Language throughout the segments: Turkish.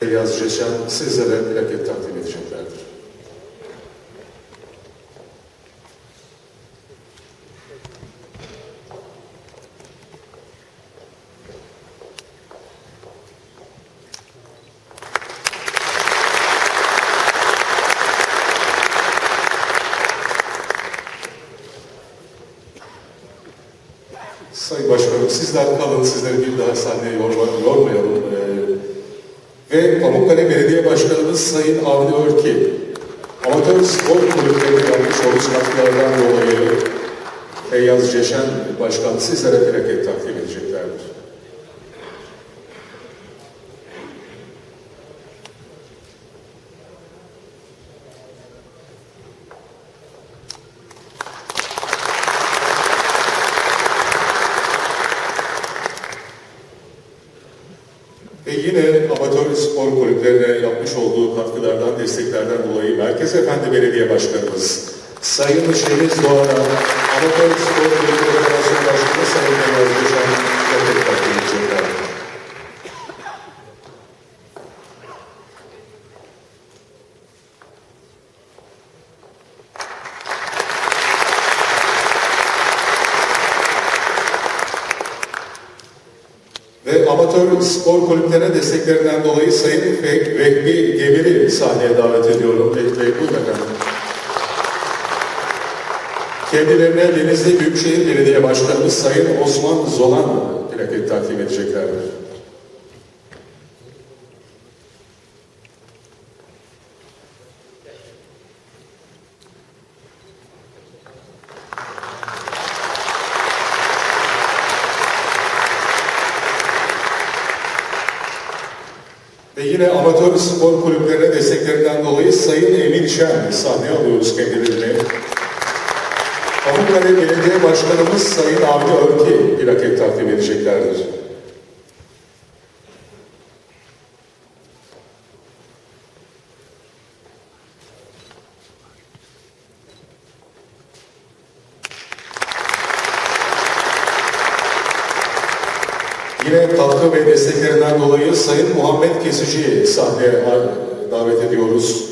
Feyyaz Ceşen sizlere plaket takdim edeceklerdir. Sayın Başkanım sizler kalın, sizleri bir daha sahneye yorma, yormayalım. Ee, ve Pamukkale Belediye Başkanımız Sayın Avni Örki, amatör spor kulüplerine yapmış olduğu katkılardan dolayı Feyyaz Ceşen Başkan sizlere plaket takdim edeceklerdir. Ve yine amatör spor kulüplerine yapmış olduğu katkılardan, desteklerden dolayı Merkez Efendi Belediye Başkanımız Sayın Şeniz Doğan'a Amatör Spor Kulüpleri Federasyonu Başkanı Sayın Feyyaz Geçen plaket takdim edeceklerdir. Ve amatör spor kulüplerine desteklerinden dolayı Sayın Ve- Vehbi Gemir'i sahneye davet ediyorum. Vehbi Bey buyurun efendim. Kendilerine Denizli Büyükşehir Belediye Başkanımız Sayın Osman Zolan plaket takdim edeceklerdir. Ve yine amatör spor kulüplerine desteklerinden dolayı Sayın Emin Şen sahneye alıyoruz kendilerini. Pamukkale Belediye Başkanımız Sayın Avni Örki plaket takdim edeceklerdir. Yine katkı ve desteklerinden dolayı Sayın Muhammed Kesici'yi sahneye davet ediyoruz.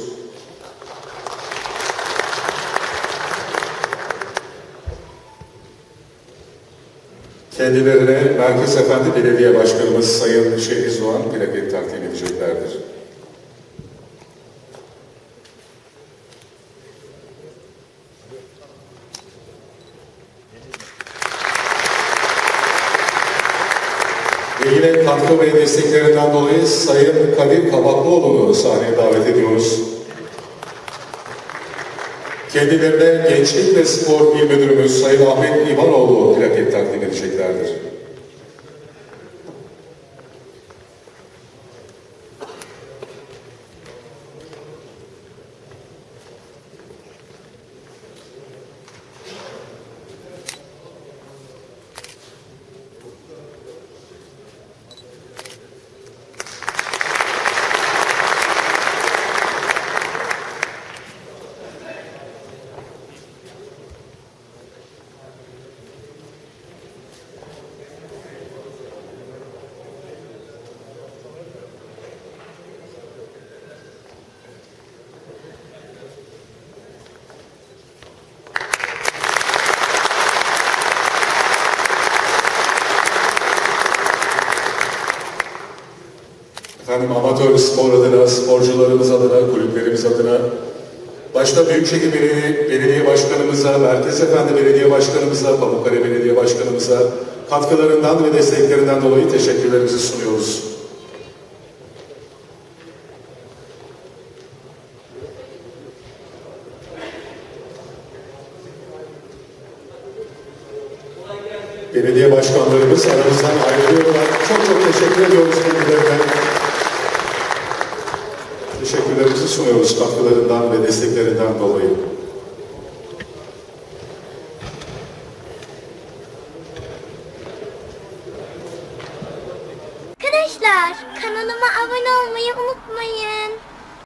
Kendilerine Merkez Efendi Belediye Başkanımız Sayın Şehriz Doğan plaket takdim edeceklerdir. Ve katkı ve desteklerinden dolayı Sayın Kadir Kabaklıoğlu'nu sahneye davet ediyoruz. Kendilerine Gençlik ve Spor İl Müdürümüz Sayın Ahmet İvanoğlu plaket takdim edeceklerdir. Efendim amatör spor adına, sporcularımız adına, kulüplerimiz adına, başta Büyükşehir Belediye, Belediye Başkanımıza, Merkez Efendi Belediye Başkanımıza, Pamukkale Belediye Başkanımıza katkılarından ve desteklerinden dolayı teşekkürlerimizi sunuyoruz. Belediye başkanlarımız aramızdan ayrılıyorlar. Çok çok teşekkür ediyoruz kendilerine. Teşekkürlerimizi sunuyoruz katkılarından ve desteklerinden dolayı. Arkadaşlar kanalıma abone olmayı unutmayın.